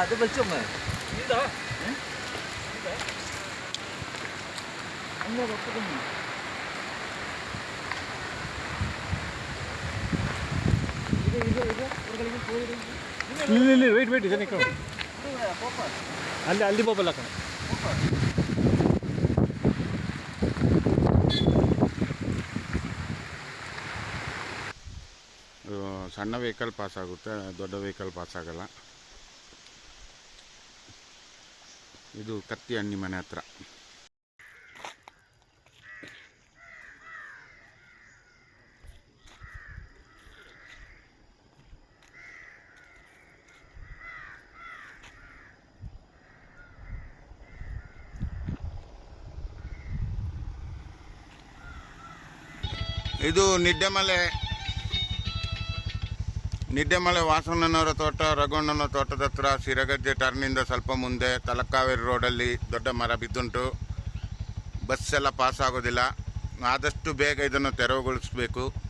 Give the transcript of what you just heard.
അത് വലിച്ചോങ്ങ് ഇതാ അങ്ങനെ പൊക്കുന്നു ഇത് ഇത് ഇത് ഒരു കളിക്ക് പോയി ಇಲ್ಲ ಇಲ್ಲ ವೆಯ್ಟ್ ವೆಯ್ಟ್ ಇದನ್ನ ಇಟ್ಕೊಂಡು ഇത് പോപ്പ ಅಲ್ಲಿ ಅಲ್ಲಿ ಮೊಬೈಲ್ ಹಾಕೋಣ ಇದು ಸಣ್ಣ ವೆಹಿಕಲ್ ಪಾಸ್ ಆಗುತ್ತೆ ದೊಡ್ಡ ವೆಹಿಕಲ್ ಪಾಸ್ ಆಗಲ್ಲ ಇದು ಕತ್ತಿ ಹಣ್ಣಿ ಮನೆ ಹತ್ರ. ಇದು ನಿಡ್ಡೆಮಲೆ ನಿಡ್ಡೆಮಲೆ ವಾಸಣ್ಣನವರ ತೋಟ ರಘುಣ್ಣನ ತೋಟದ ಹತ್ರ ಸಿರಗಜ್ಜೆ ಟರ್ನಿಂದ ಸ್ವಲ್ಪ ಮುಂದೆ ತಲಕಾವೇರಿ ರೋಡಲ್ಲಿ ದೊಡ್ಡ ಮರ ಬಿದ್ದುಂಟು. ಬಸ್ ಎಲ್ಲ ಪಾಸ್ ಆಗೋದಿಲ್ಲ. ಆದಷ್ಟು ಬೇಗ ಇದನ್ನು ತೆರವುಗೊಳಿಸಬೇಕು.